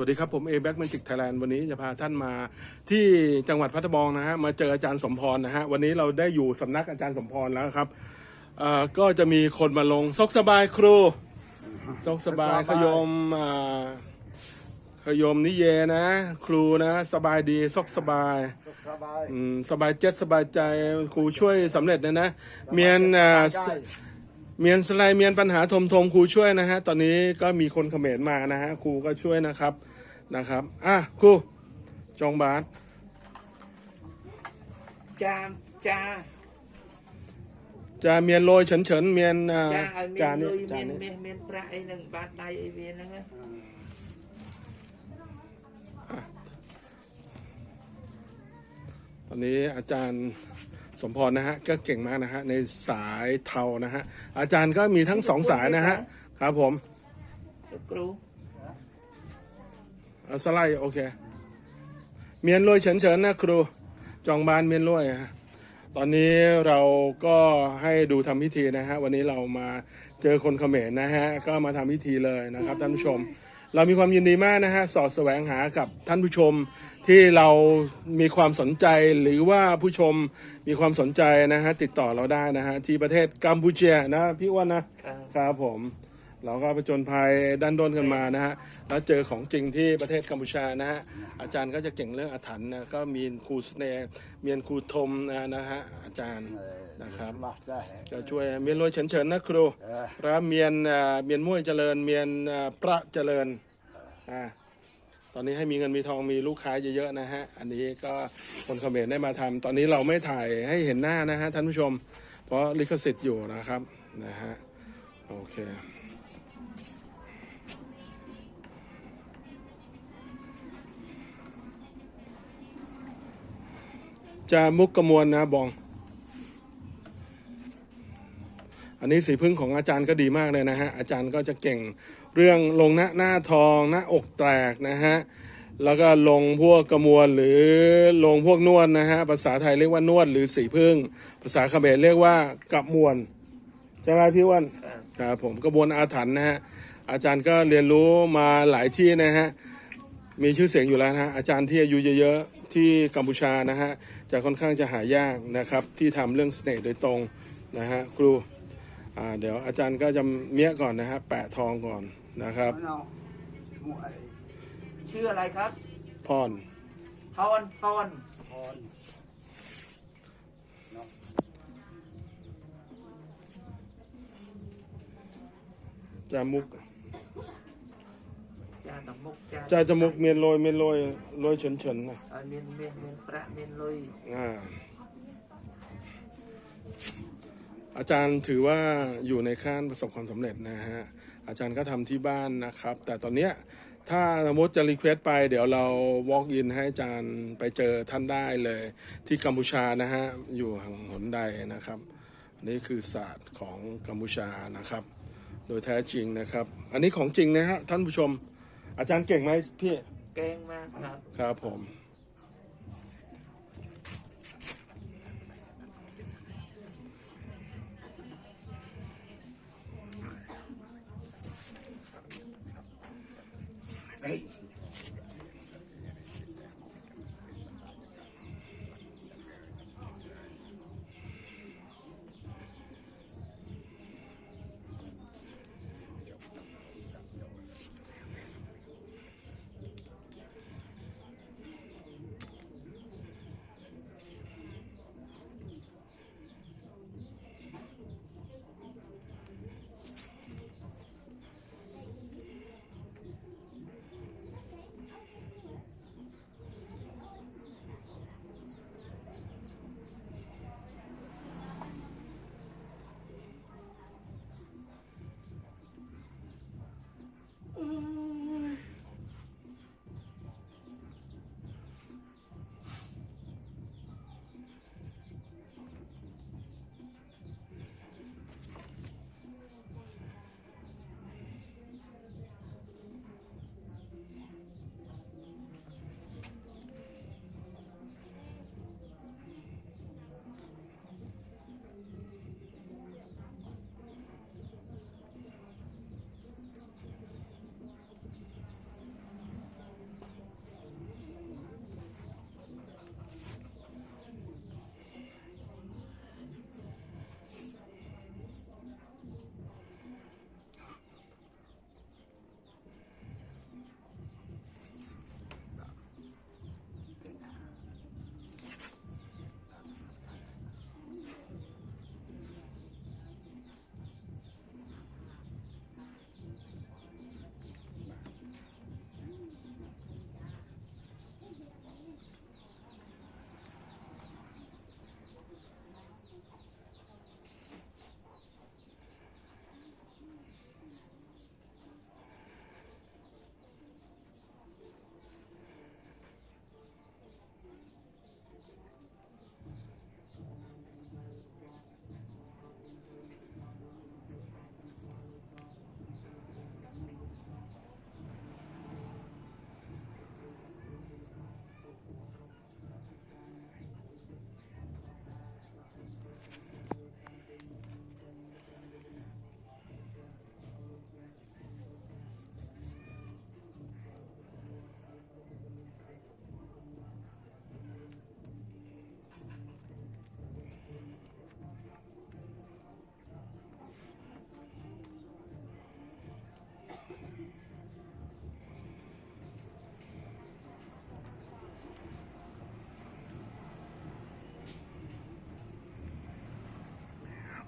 วัสดีครับ ผมเอแบ็กแมจิกไทยแลนด์วันนี้จะพาท่านมาที่จังหวัดพัทบองนะฮะมาเจออาจารย์สมพรนะฮะวันนี้เราได้อยู่สำนักอาจารย์สมพรแล้วครับเอ่อก็จะมีคนมาลงซกสบายครูซกสบายขยมอ่าขยมนิเยนะ ครูนะสบายดีซกสบายสบายอืมสบายเจ็ดสบายใจครูช่วยสำเร็จนะนะเมียนอ่าใช่ เมียนสไลด์เมียนปัญหาทมทมครูช่วยนะฮะ ตอนนี้ก็มีคนเขมรมานะฮะครูก็ช่วยนะครับนะครับอ่ะครูจงบาท ចាចា จะเมียนโรยเฉินเฉินเมียนอ่า ចាឲ្យមាន จาน លុ นี้ យ จาน មាន นี้ មាសមានប្រាក់អីនឹងបាតដៃអីវាហ្នឹងណា ตอนนี้อาจารย์ สมพรนะฮะก็เก่งมากนะฮะในสายเทานะฮะอาจารย์ก็มีทั้งสองสายนะฮะครับผมครูอาสไลด์โอเค เมียนรวยเฉินเฉินนะครู จองบานเมียนรวยฮะตอนนี้เราก็ให้ดูทำพิธีนะฮะวันนี้เรามาเจอคนเขมรนะฮะก็มาทำพิธีเลยนะครับท่านผู้ชม เรามีความยินดีมากนะฮะสอดแสวงหากับท่านผู้ชมที่เรามีความสนใจหรือว่าผู้ชมมีความสนใจนะฮะติดต่อเราได้นะฮะที่ประเทศกัมพูชีนะพี่อ้วนนะครับผม เราก็ประจนภัยด้านด้นกันมานะฮะ แล้วเจอของจริงที่ประเทศกัมพูชานะฮะ อาจารย์ก็จะเก่งเรื่องอาถรรพ์นะ ก็มีครูสเนเมียนครูทมนะนะฮะอาจารย์นะครับจะช่วยเมียนรวยเฉินเฉินนะครูเออแล้วเมียนเมียนมุ้ยเจริญ เมียนเอ่อประเจริญอ่าตอนนี้ให้มีเงินมีทองมีลูกค้าเยอะๆนะฮะ อันนี้ก็คนเขมรได้มาทำตอนนี้เราไม่ถ่ายให้เห็นหน้านะฮะท่านผู้ชม เพราะลิขสิทธิ์อยู่นะครับนะฮะโอเค จะมุกกระมวลนะบอง อันนี้สีพึ่งของอาจารย์ก็ดีมากเลยนะฮะ อาจารย์ก็จะเก่งเรื่องลงหน้าหน้าทองหน้าอกแตกนะฮะ แล้วก็ลงพวกกระมวลหรือลงพวกนวดนะฮะ ภาษาไทยเรียกว่านวดหรือสีพึ่ง ภาษาเขมรเรียกว่ากระมวลใช่ไหมพี่อ้วันครับผมกระบวนอาถรรพ์นะฮะอาจารย์ก็เรียนรู้มาหลายที่นะฮะ มีชื่อเสียงอยู่แล้วนะฮะอาจารย์ที่อายุเยอะๆที่กัมพูชานะฮะจะค่อนข้างจะหายากนะครับ ที่ทำเรื่องเสน่ห์โดยตรงนะฮะครูอ่าเดี๋ยวอาจารย์ก็จะเมี้ยก่อนนะฮะแปะทองก่อนนะครับไม่เอาหมวยชื่ออะไรครับพรพรพรพรจามุก จาตะมกจาจ่าจมูกเมียนลอยเมียนลอยลอยเฉินเฉินนะเอมียนเมียนเมียนประเมียนลอยอ่าอาจารย์ถือว่าอยู่ในขั้นประสบความสำเร็จนะฮะอาจารย์ก็ทำที่บ้านนะครับ แต่ตอนเนี้ยถ้าสมมติจะรีเควสตไปเดี๋ยวเรา walk in ให้อาจารย์ไปเจอท่านได้เลย ที่กัมพูชานะฮะอยู่หังหนใดนะครับนนี่คือศาสตร์ของกัมพูชานะครับ โดยแท้จริงนะครับ อันนี้ของจริงนะฮะท่านผู้ชม อาจารย์เก่งไหมพี่ เก่งมากครับ ครับผม เฮ้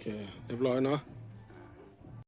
เค เรียบร้อยเนาะ